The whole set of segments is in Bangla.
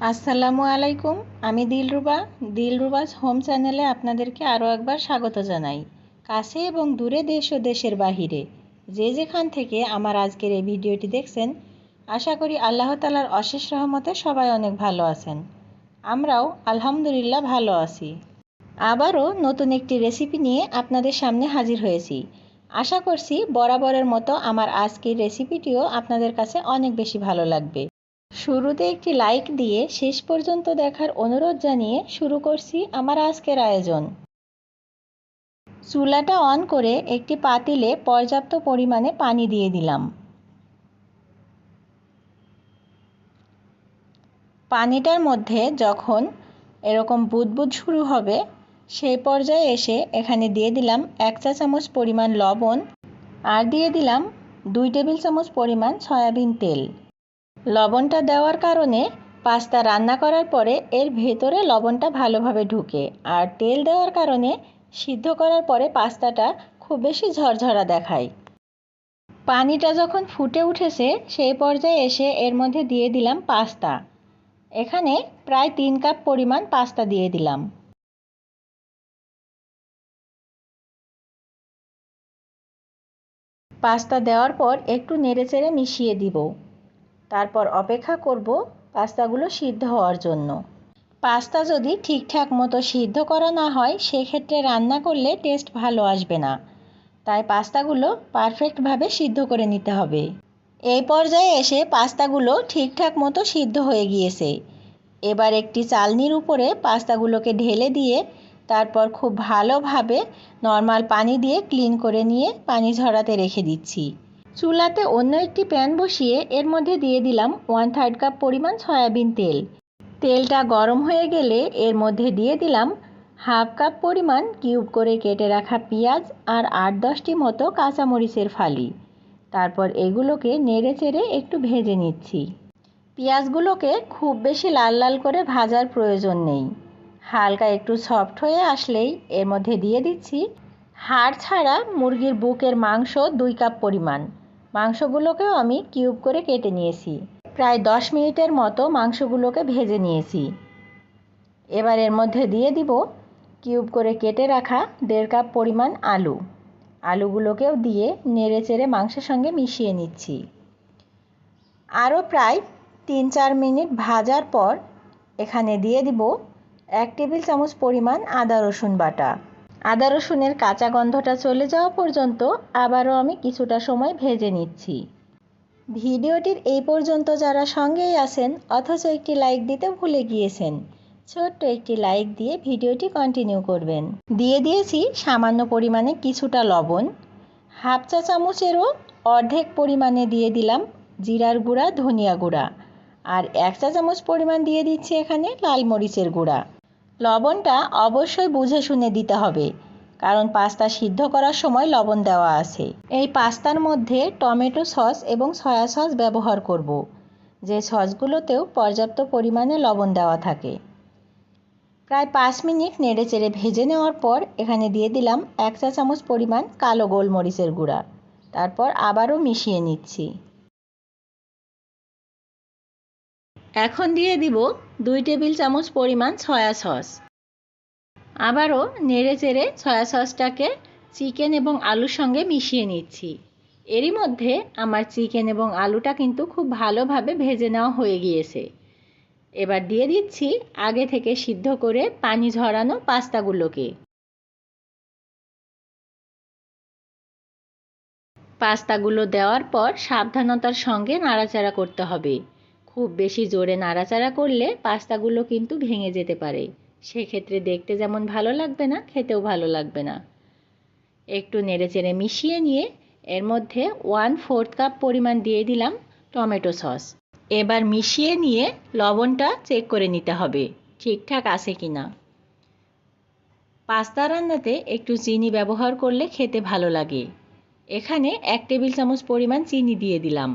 আসসালামু আলাইকুম, আমি দিলরুবা। দিলরুবাজ হোম চ্যানেলে আপনাদেরকে আরও একবার স্বাগত জানাই। কাছে এবং দূরে দেশ ও দেশের বাহিরে। যে যেখান থেকে আমার আজকের এই ভিডিওটি দেখছেন, আশা করি আল্লাহ তালার অশেষ রহমতে সবাই অনেক ভালো আছেন। আমরাও আলহামদুলিল্লাহ ভালো আছি। আবারও নতুন একটি রেসিপি নিয়ে আপনাদের সামনে হাজির হয়েছি। আশা করছি বরাবরের মতো আমার আজকের রেসিপিটিও আপনাদের কাছে অনেক বেশি ভালো লাগবে। শুরুতে একটি লাইক দিয়ে শেষ পর্যন্ত দেখার অনুরোধ জানিয়ে শুরু করছি আমার আজকের আয়োজন। চুলাটা অন করে একটি পাতিলে পর্যাপ্ত পরিমাণে পানি দিয়ে দিলাম। পানিটার মধ্যে যখন এরকম বুদবুদ শুরু হবে, সেই পর্যায়ে এসে এখানে দিয়ে দিলাম এক চা চামচ পরিমাণ লবণ আর দিয়ে দিলাম দুই টেবিল চামচ পরিমাণ সয়াবিন তেল। লবণটা দেওয়ার কারণে পাস্তা রান্না করার পরে এর ভেতরে লবণটা ভালোভাবে ঢুকে আর তেল দেওয়ার কারণে সিদ্ধ করার পরে পাস্তাটা খুব বেশি ঝরঝরা দেখায়। পানিটা যখন ফুটে উঠেছে, সেই পর্যায়ে এসে এর মধ্যে দিয়ে দিলাম পাস্তা। এখানে প্রায় তিন কাপ পরিমাণ পাস্তা দিয়ে দিলাম। পাস্তা দেওয়ার পর একটু নেড়েচেড়ে মিশিয়ে দিব। তারপর অপেক্ষা করব পাস্তাগুলো সিদ্ধ হওয়ার জন্য। পাস্তা যদি ঠিকঠাক মতো সিদ্ধ করা না হয়, সেক্ষেত্রে রান্না করলে টেস্ট ভালো আসবে না। তাই পাস্তাগুলো পারফেক্টভাবে সিদ্ধ করে নিতে হবে। এই পর্যায়ে এসে পাস্তাগুলো ঠিকঠাক মতো সিদ্ধ হয়ে গিয়েছে। এবার একটি চালনির উপরে পাস্তাগুলোকে ঢেলে দিয়ে, তারপর খুব ভালোভাবে নর্মাল পানি দিয়ে ক্লিন করে নিয়ে পানি ঝরাতে রেখে দিচ্ছি। চুলাতে অন্য একটি প্যান বসিয়ে এর মধ্যে দিয়ে দিলাম ওয়ান থার্ড কাপ পরিমাণ সয়াবিন তেল। তেলটা গরম হয়ে গেলে এর মধ্যে দিয়ে দিলাম হাফ কাপ পরিমাণ কিউব করে কেটে রাখা পেঁয়াজ আর আট দশটি মতো কাঁচামরিচের ফালি। তারপর এগুলোকে নেড়ে চেড়ে একটু ভেজে নিচ্ছি। পেঁয়াজগুলোকে খুব বেশি লাল লাল করে ভাজার প্রয়োজন নেই। হালকা একটু সফট হয়ে আসলেই এর মধ্যে দিয়ে দিচ্ছি। হাড় ছাড়া মুরগির বুকের মাংস দুই কাপ পরিমাণ। মাংসগুলোকেও আমি কিউব করে কেটে নিয়েছি। প্রায় দশ মিনিটের মতো মাংসগুলোকে ভেজে নিয়েছি। এবার এর মধ্যে দিয়ে দিব কিউব করে কেটে রাখা দেড় কাপ পরিমাণ আলু। আলুগুলোকেও দিয়ে নেড়ে চেড়ে মাংসের সঙ্গে মিশিয়ে নিচ্ছি। আরও প্রায় তিন চার মিনিট ভাজার পর এখানে দিয়ে দিব এক টেবিল চামচ পরিমাণ আদা রসুন বাটা। আদা রসুনের কাঁচা গন্ধটা চলে যাওয়া পর্যন্ত আবারও আমি কিছুটা সময় ভেজে নিচ্ছি। ভিডিওটির এই পর্যন্ত যারা সঙ্গেই আছেন, অথচ একটি লাইক দিতে ভুলে গিয়েছেন, ছোট্ট একটি লাইক দিয়ে ভিডিওটি কন্টিনিউ করবেন। দিয়ে দিয়েছি সামান্য পরিমাণে কিছুটা লবণ। হাফ চা চামচেরও অর্ধেক পরিমাণে দিয়ে দিলাম জিরার গুঁড়া, ধনিয়া গুঁড়া। আর এক চা চামচ পরিমাণ দিয়ে দিচ্ছি এখানে লাল মরিচের গুঁড়া। লবণটা অবশ্যই বুঝে শুনে দিতে হবে, কারণ পাস্তা সিদ্ধ করার সময় লবণ দেওয়া আছে। এই পাস্তার মধ্যে টমেটো সস এবং সয়া সস ব্যবহার করব। যে সসগুলোতেও পর্যাপ্ত পরিমাণে লবণ দেওয়া থাকে। প্রায় পাঁচ মিনিট নেড়ে চেড়ে ভেজে নেওয়ার পর এখানে দিয়ে দিলাম এক চা চামচ পরিমাণ কালো গোলমরিচের গুঁড়া। তারপর আবারও মিশিয়ে নিচ্ছি। এখন দিয়ে দিব দুই টেবিল চামচ পরিমাণ সয়া সস। আবারও নেড়ে চেড়ে সয়া সসটাকে চিকেন এবং আলুর সঙ্গে মিশিয়ে নিচ্ছি। এরই মধ্যে আমার চিকেন এবং আলুটা কিন্তু খুব ভালোভাবে ভেজে নেওয়া হয়ে গিয়েছে। এবার দিয়ে দিচ্ছি আগে থেকে সিদ্ধ করে পানি ঝরানো পাস্তাগুলোকে। পাস্তাগুলো দেওয়ার পর সাবধানতার সঙ্গে নাড়াচাড়া করতে হবে। খুব বেশি জোরে নাড়াচাড়া করলে পাস্তাগুলো কিন্তু ভেঙে যেতে পারে। সেক্ষেত্রে দেখতে যেমন ভালো লাগবে না, খেতেও ভালো লাগবে না। একটু নেড়েচেড়ে মিশিয়ে নিয়ে এর মধ্যে ওয়ান ফোর্থ কাপ পরিমাণ দিয়ে দিলাম টমেটো সস। এবার মিশিয়ে নিয়ে লবণটা চেক করে নিতে হবে, ঠিকঠাক আছে কি না পাস্তা রান্নাতে একটু চিনি ব্যবহার করলে খেতে ভালো লাগে। এখানে এক টেবিল চামচ পরিমাণ চিনি দিয়ে দিলাম।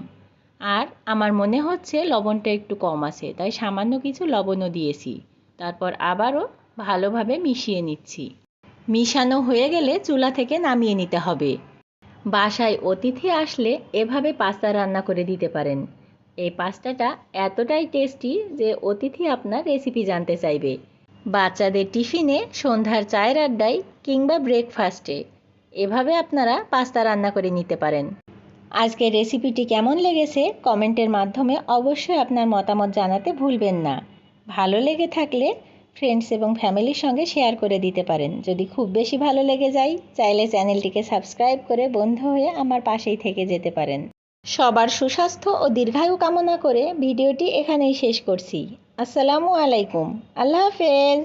আর আমার মনে হচ্ছে লবণটা একটু কম আছে, তাই সামান্য কিছু লবণও দিয়েছি। তারপর আবারও ভালোভাবে মিশিয়ে নিচ্ছি। মিশানো হয়ে গেলে চুলা থেকে নামিয়ে নিতে হবে। বাসায় অতিথি আসলে এভাবে পাস্তা রান্না করে দিতে পারেন। এই পাস্তাটা এতটাই টেস্টি যে অতিথি আপনার রেসিপি জানতে চাইবে। বাচ্চাদের টিফিনে সন্ধ্যার চায়ের আড্ডায় কিংবা ব্রেকফাস্টে এভাবে আপনারা পাস্তা রান্না করে নিতে পারেন। আজকের রেসিপিটি কেমন লেগেছে কমেন্টের মাধ্যমে অবশ্যই আপনার মতামত জানাতে ভুলবেন না। ভালো লেগে থাকলে ফ্রেন্ডস এবং ফ্যামিলির সঙ্গে শেয়ার করে দিতে পারেন। যদি খুব বেশি ভালো লেগে যায়, চাইলে চ্যানেলটিকে সাবস্ক্রাইব করে বন্ধু হয়ে আমার পাশেই থেকে যেতে পারেন। সবার সুস্বাস্থ্য ও দীর্ঘায়ু কামনা করে ভিডিওটি এখানেই শেষ করছি। আসসালামু আলাইকুম। আল্লাহ হাফেজ!